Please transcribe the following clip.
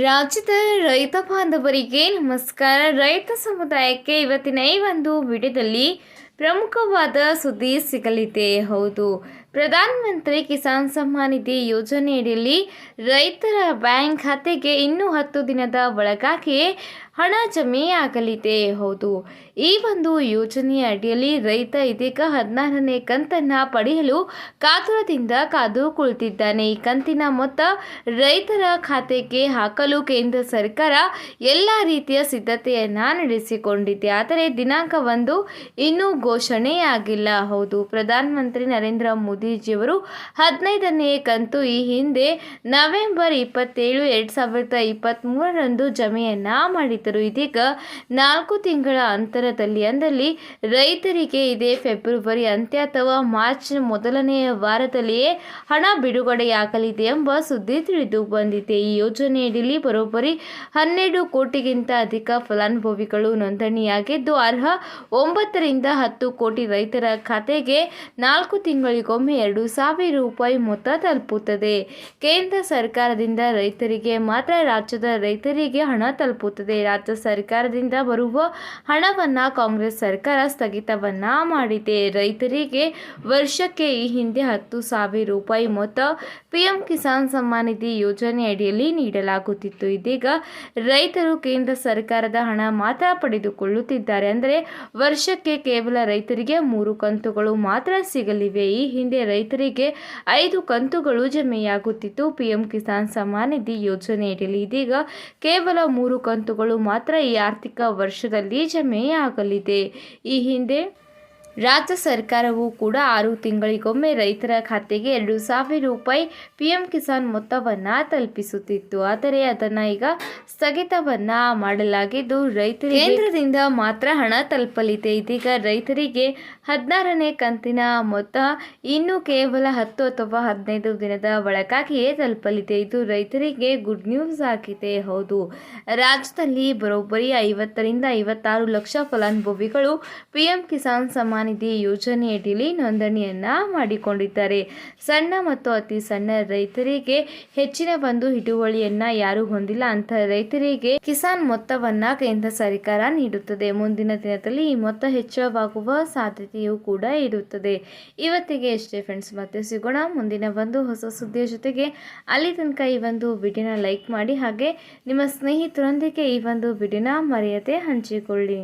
ರಾಜ್ಯದ ರೈತ ಬಾಂಧವರಿಗೆ ನಮಸ್ಕಾರ. ರೈತ ಸಮುದಾಯಕ್ಕೆ ಇವತ್ತಿನ ಈ ಒಂದು ವಿಡಿಯೋದಲ್ಲಿ ಪ್ರಮುಖವಾದ ಸುದ್ದಿ ಸಿಗಲಿದೆ. ಹೌದು. ಪ್ರಧಾನಮಂತ್ರಿ ಕಿಸಾನ್ ಸಮ್ಮಾನ್ ನಿಧಿ ಯೋಜನೆಯಡಿಯಲ್ಲಿ ರೈತರ ಬ್ಯಾಂಕ್ ಖಾತೆಗೆ ಇನ್ನೂ ಹತ್ತು ದಿನದ ಒಳಗಾಗಿಯೇ ಹಣ ಜಮೆಯಾಗಲಿದೆ. ಹೌದು, ಈ ಒಂದು ಯೋಜನೆಯ ಅಡಿಯಲ್ಲಿ ರೈತ ಇದೀಗ ಹದಿನಾರನೇ ಕಂತನ್ನು ಪಡೆಯಲು ಕಾತುರದಿಂದ ಕಾದು ಕುಳಿತಿದ್ದಾನೆ ಈ ಕಂತಿನ ಮೊತ್ತ ರೈತರ ಖಾತೆಗೆ ಹಾಕಲು ಕೇಂದ್ರ ಸರ್ಕಾರ ಎಲ್ಲ ರೀತಿಯ ಸಿದ್ಧತೆಯನ್ನು ನಡೆಸಿಕೊಂಡಿದೆ. ಆದರೆ ದಿನಾಂಕವೊಂದು ಇನ್ನೂ ಘೋಷಣೆಯಾಗಿಲ್ಲ. ಹೌದು ಪ್ರಧಾನಮಂತ್ರಿ ನರೇಂದ್ರ ಮೋದಿಜಿಯವರು ಹದಿನೈದನೇ ಕಂತು ಈ ಹಿಂದೆ ನವೆಂಬರ್ ಇಪ್ಪತ್ತೇಳು ಎರಡು ಸಾವಿರದ ಇಪ್ಪತ್ತ್ಮೂರರಂದು ಜಮೆಯನ್ನ ಮಾಡಿದ್ದರು. ಇದೀಗ ನಾಲ್ಕು ತಿಂಗಳ ಅಂತರದಲ್ಲಿ ಅಂದಲ್ಲಿ ರೈತರಿಗೆ ಇದೇ ಫೆಬ್ರವರಿ ಅಂತ್ಯ ಅಥವಾ ಮಾರ್ಚ್ ಮೊದಲನೆಯ ವಾರದಲ್ಲಿಯೇ ಹಣ ಬಿಡುಗಡೆಯಾಗಲಿದೆ ಎಂಬ ಸುದ್ದಿ ತಿಳಿದು ಬಂದಿದೆ. ಈ ಯೋಜನೆಯಡಿಯಲ್ಲಿ ಬರೋಬ್ಬರಿ ಹನ್ನೆರಡು ಕೋಟಿಗಿಂತ ಅಧಿಕ ಫಲಾನುಭವಿಗಳು ನೋಂದಣಿಯಾಗಿದ್ದು, ಅರ್ಹ ಒಂಬತ್ತರಿಂದ ಹತ್ತು ಕೋಟಿ ರೈತರ ಖಾತೆಗೆ ನಾಲ್ಕು ತಿಂಗಳಿಗೊಮ್ಮೆ ಎರಡು ಸಾವಿರ ರೂಪಾಯಿ ಮೊತ್ತ ತಲುಪುತ್ತದೆ. ಕೇಂದ್ರ ಸರ್ಕಾರದಿಂದ ರೈತರಿಗೆ ಮಾತ್ರ ರಾಜ್ಯದ ರೈತರಿಗೆ ಹಣ ತಲುಪುತ್ತದೆ. ರಾಜ್ಯ ಸರ್ಕಾರದಿಂದ ಬರುವ ಹಣವನ್ನು ಕಾಂಗ್ರೆಸ್ ಸರ್ಕಾರ ಸ್ಥಗಿತವನ್ನ ಮಾಡಿದೆ. ರೈತರಿಗೆ ವರ್ಷಕ್ಕೆ ಈ ಹಿಂದೆ ಹತ್ತು ಸಾವಿರ ರೂಪಾಯಿ ಮೊತ್ತ ಪಿಎಂ ಕಿಸಾನ್ ಸಮ್ಮಾನ್ ನಿಧಿ ಯೋಜನೆಯಡಿಯಲ್ಲಿ ನೀಡಲಾಗುತ್ತಿತ್ತು. ಇದೀಗ ರೈತರು ಕೇಂದ್ರ ಸರ್ಕಾರದ ಹಣ ಮಾತ್ರ ಪಡೆದುಕೊಳ್ಳುತ್ತಿದ್ದಾರೆ. ಅಂದರೆ ವರ್ಷಕ್ಕೆ ಕೇವಲ ರೈತರಿಗೆ ಮೂರು ಕಂತುಗಳು ಮಾತ್ರ ಸಿಗಲಿವೆ. ಈ ಹಿಂದೆ ರೈತರಿಗೆ ಐದು ಕಂತುಗಳು ಜಮೆಯಾಗುತ್ತಿತ್ತು. ಪಿಎಂ ಕಿಸಾನ್ ಸಮ್ಮಾನ್ ನಿಧಿ ಯೋಜನೆಯಡಿಯಲ್ಲಿ ಇದೀಗ ಕೇವಲ ಮೂರು ಕಂತುಗಳು ಮಾತ್ರ ಈ ಆರ್ಥಿಕ ವರ್ಷದಲ್ಲಿ ಜಮೆಯಾಗಲಿದೆ. ಈ ಹಿಂದೆ ರಾಜ್ಯ ಸರ್ಕಾರವು ಕೂಡ ಆರು ತಿಂಗಳಿಗೊಮ್ಮೆ ರೈತರ ಖಾತೆಗೆ ಎರಡು ಸಾವಿರ ರೂಪಾಯಿ ಪಿಎಂ ಕಿಸಾನ್ ಮೊತ್ತವನ್ನು ತಲುಪಿಸುತ್ತಿತ್ತು. ಆದರೆ ಅದನ್ನು ಈಗ ಸ್ಥಗಿತವನ್ನ ಮಾಡಲಾಗಿದ್ದು, ರೈತರಿಗೆ ಕೇಂದ್ರದಿಂದ ಮಾತ್ರ ಹಣ ತಲುಪಲಿದೆ. ಇದೀಗ ರೈತರಿಗೆ ಹದಿನಾರನೇ ಕಂತಿನ ಮೊತ್ತ ಇನ್ನೂ ಕೇವಲ ಹತ್ತು ಅಥವಾ ಹದಿನೈದು ದಿನದ ಒಳಗಾಗಿಯೇ ತಲುಪಲಿದೆ. ಇದು ರೈತರಿಗೆ ಗುಡ್ ನ್ಯೂಸ್ ಆಗಿದೆ. ಹೌದು, ರಾಜ್ಯದಲ್ಲಿ ಬರೋಬ್ಬರಿ ಐವತ್ತರಿಂದ ಐವತ್ತಾರು ಲಕ್ಷ ಫಲಾನುಭವಿಗಳು ಪಿಎಂ ಕಿಸಾನ್ ಸಮ್ಮಾನ್ ನಿಧಿ ಯೋಜನೆಯಡಿಯಲ್ಲಿ ನೋಂದಣಿಯನ್ನ ಮಾಡಿಕೊಂಡಿದ್ದಾರೆ. ಸಣ್ಣ ಮತ್ತು ಅತಿ ಸಣ್ಣ ರೈತರಿಗೆ ಹೆಚ್ಚಿನ ಒಂದು ಹಿಡುವಳಿಯನ್ನ ಯಾರು ಹೊಂದಿಲ್ಲ ಅಂತ ರೈತರಿಗೆ ಕಿಸಾನ್ ಮೊತ್ತವನ್ನ ಕೇಂದ್ರ ಸರ್ಕಾರ ನೀಡುತ್ತದೆ. ಮುಂದಿನ ದಿನದಲ್ಲಿ ಈ ಮೊತ್ತ ಹೆಚ್ಚಳವಾಗುವ ಸಾಧ್ಯತೆಯೂ ಕೂಡ ಇರುತ್ತದೆ. ಇವತ್ತಿಗೆ ಎಷ್ಟೇ ಫ್ರೆಂಡ್ಸ್ ಮತ್ತೆ ಸಿಗೋಣ ಮುಂದಿನ ಒಂದು ಹೊಸ ಸುದ್ದಿಯ ಜೊತೆಗೆ. ಅಲ್ಲಿ ತನಕ ಈ ಒಂದು ವಿಡಿಯೋನ ಲೈಕ್ ಮಾಡಿ ಹಾಗೆ ನಿಮ್ಮ ಸ್ನೇಹಿತರೊಂದಿಗೆ ಈ ಒಂದು ವಿಡಿಯೋನ ಮರೆಯದೆ ಹಂಚಿಕೊಳ್ಳಿ.